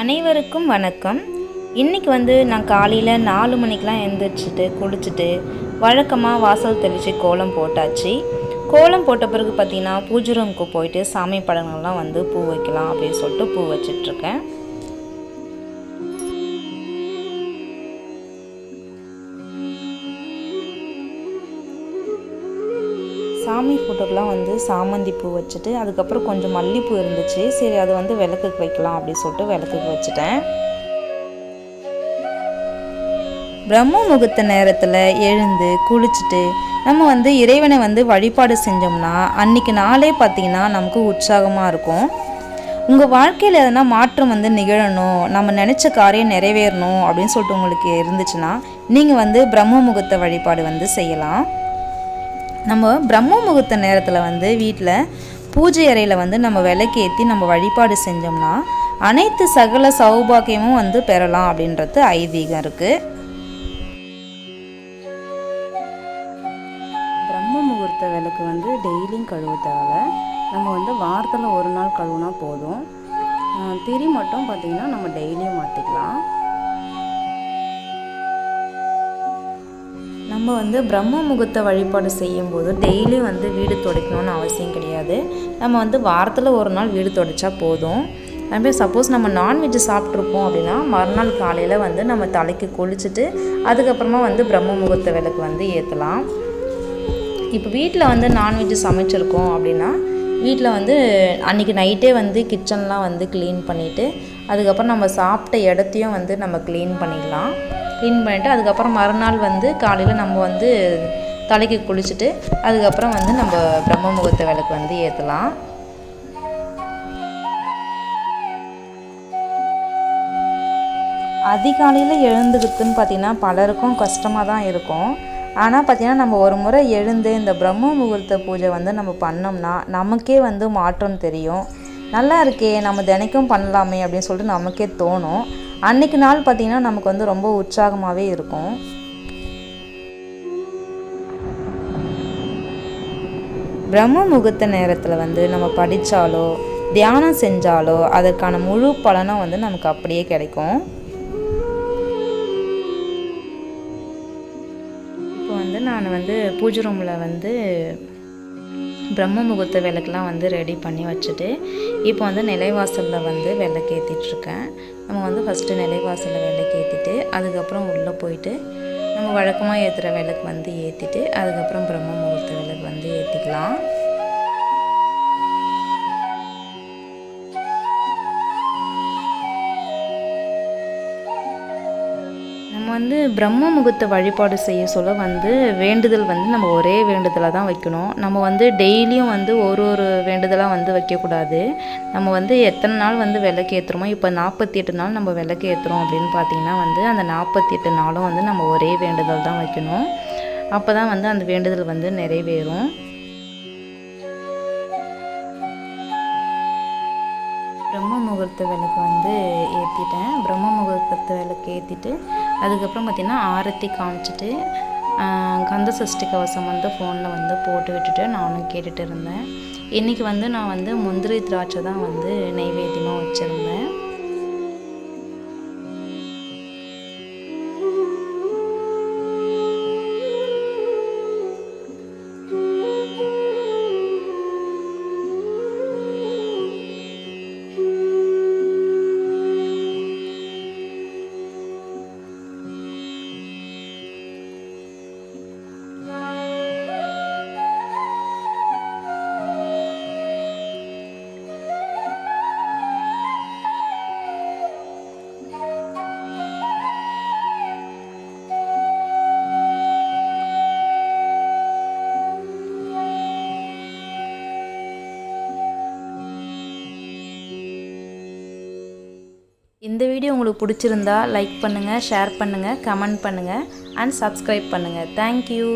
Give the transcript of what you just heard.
அனைவருக்கும் வணக்கம். இன்றைக்கி வந்து நான் காலையில் நாலு மணிக்கெலாம் எழுந்திரிச்சிட்டு குளிச்சுட்டு வழக்கமாக வாசல் தெளித்து கோலம் போட்டாச்சு. கோலம் போட்ட பிறகு பார்த்தீங்கன்னா பூஜை ரூமுக்கு போயிட்டு சாமி படங்கள்லாம் வந்து பூ வைக்கலாம் அப்படின்னு சொல்லிட்டு பூ வச்சிட்ருக்கேன் சாமி ஃபோட்டோக்கெலாம் வந்து சாமந்தி பூ வச்சுட்டு அதுக்கப்புறம் கொஞ்சம் மல்லிப்பூ இருந்துச்சு. சரி அதை வந்து விளக்குக்கு வைக்கலாம் அப்படின்னு சொல்லிட்டு விளக்குக்கு வச்சுட்டேன். பிரம்ம முகூர்த்த நேரத்தில் எழுந்து குளிச்சுட்டு நம்ம வந்து இறைவனை வந்து வழிபாடு செஞ்சோம்னா அன்னைக்கு நாளே பார்த்திங்கன்னா நமக்கு உற்சாகமாக இருக்கும். உங்கள் வாழ்க்கையில் எதனா மாற்றம் வந்து நிகழணும் நம்ம நினச்ச காரியம் நிறைவேறணும் அப்படின்னு சொல்லிட்டு உங்களுக்கு இருந்துச்சுன்னா நீங்கள் வந்து பிரம்ம முகூர்த்த வழிபாடு வந்து செய்யலாம். நம்ம பிரம்ம முகூர்த்த நேரத்தில் வந்து வீட்டில் பூஜை அறையில் வந்து நம்ம விளக்கேற்றி நம்ம வழிபாடு செஞ்சோம்னா அனைத்து சகல சௌபாகியமும் வந்து பெறலாம் அப்படின்றது ஐதீகம் இருக்குது பிரம்ம முகூர்த்த விளக்கு வந்து டெய்லியும் கழுவுறதால நம்ம வந்து வாரத்தில் ஒரு நாள் கழுவுனா போதும். திரி மட்டும் பார்த்திங்கன்னா நம்ம டெய்லியும் மாற்றிக்கலாம் நம்ம வந்து பிரம்ம முகூர்த்த வழிபாடு செய்யும்போது டெய்லியும் வந்து வீடு துடைக்கணும்னு அவசியம் கிடையாது. நம்ம வந்து வாரத்தில் ஒரு நாள் வீடு துடைச்சா போதும். அதுமாதிரி சப்போஸ் நம்ம நான்வெஜ் சாப்பிட்ருப்போம் அப்படின்னா மறுநாள் காலையில் வந்து நம்ம தலைக்கு குளிச்சுட்டு அதுக்கப்புறமா வந்து பிரம்ம முகூர்த்த விளக்கு வந்து ஏற்றலாம் இப்போ வீட்டில் வந்து நான்வெஜ் சமைச்சிருக்கோம் அப்படின்னா வீட்டில் வந்து அன்றைக்கி நைட்டே வந்து கிச்சன்லாம் வந்து க்ளீன் பண்ணிவிட்டு அதுக்கப்புறம் நம்ம சாப்பிட்ட இடத்தையும் வந்து நம்ம க்ளீன் பண்ணிடலாம் க்ளீன் பண்ணிவிட்டு அதுக்கப்புறம் மறுநாள் வந்து காலையில் நம்ம வந்து தலைக்கு குளிச்சுட்டு அதுக்கப்புறம் வந்து நம்ம பிரம்ம முகூர்த்த விளக்கு வந்து ஏற்றலாம் அதிகாலையில் எழுந்துக்கிறதுன்னு பார்த்திங்கன்னா பலருக்கும் கஷ்டமாக தான் இருக்கும். ஆனால் பார்த்திங்கன்னா நம்ம ஒரு முறை எழுந்து இந்த பிரம்ம முகூர்த்த பூஜை வந்து நம்ம பண்ணோம்னா நமக்கே வந்து மாற்றம் தெரியும். நல்லா இருக்கே நம்ம தினைக்கும் பண்ணலாமே அப்படின்னு சொல்லிட்டு நமக்கே தோணும். அன்னைக்கு நாள் பார்த்திங்கன்னா நமக்கு வந்து ரொம்ப உற்சாகமாகவே இருக்கும். பிரம்ம முகூர்த்த நேரத்தில் வந்து நம்ம படித்தாலோ தியானம் செஞ்சாலோ அதற்கான முழு பலனும் வந்து நமக்கு அப்படியே கிடைக்கும். இப்போ வந்து நான் வந்து பூஜை ரூமில் வந்து பிரம்ம முகூர்த்த விளக்குலாம் வந்து ரெடி பண்ணி வச்சுட்டு இப்போ வந்து நிலைவாசலில் வந்து விளக்கு ஏற்றிட்டுருக்கேன் நம்ம வந்து ஃபஸ்ட்டு நிலைவாசலில் விளக்கு ஏற்றிட்டு அதுக்கப்புறம் உள்ளே போயிட்டு நம்ம வழக்கமாக ஏற்றுற விளக்கு வந்து ஏற்றிட்டு அதுக்கப்புறம் பிரம்ம முகூர்த்த விளக்கு வந்து ஏற்றிக்கலாம் நம்ம வந்து பிரம்ம முகூர்த்த வழிபாடு செய்ய சொல்ல வந்து வேண்டுதல் வந்து நம்ம ஒரே வேண்டுதலாக தான் வைக்கணும். நம்ம வந்து டெய்லியும் வந்து ஒரு ஒரு வேண்டுதலாக வந்து வைக்கக்கூடாது. நம்ம வந்து எத்தனை நாள் வந்து விளக்கு ஏற்றுறோமோ இப்போ நாற்பத்தி எட்டு நாள் நம்ம விளக்கு ஏற்றுறோம் அப்படின்னு பார்த்தீங்கன்னா வந்து அந்த நாற்பத்தி எட்டு நாளும் வந்து நம்ம ஒரே வேண்டுதல் தான் வைக்கணும். அப்போ தான் வந்து அந்த வேண்டுதல் வந்து நிறைவேறும். பிரம்ம முகூர்த்த விளக்கு வந்து ஏற்றிட்டேன் பிரம்ம விளக்கு ஏற்றிட்டு அதுக்கப்புறம் பார்த்திங்கன்னா ஆரத்தி காமிச்சிட்டு கந்த சஷ்டி கவசம் வந்து ஃபோனில் வந்து போட்டு விட்டுட்டு நானும் கேட்டுட்டு இருந்தேன். இன்றைக்கி வந்து நான் வந்து முந்திரி திராட்சை தான் வந்து நெய்வேத்தியமாக வச்சுருந்தேன். இந்த வீடியோ உங்களுக்கு பிடிச்சிருந்தா லைக் பண்ணுங்கள் ஷேர் பண்ணுங்கள் கமெண்ட் பண்ணுங்கள் அண்ட் சப்ஸ்கிரைப் பண்ணுங்கள் தேங்க்யூ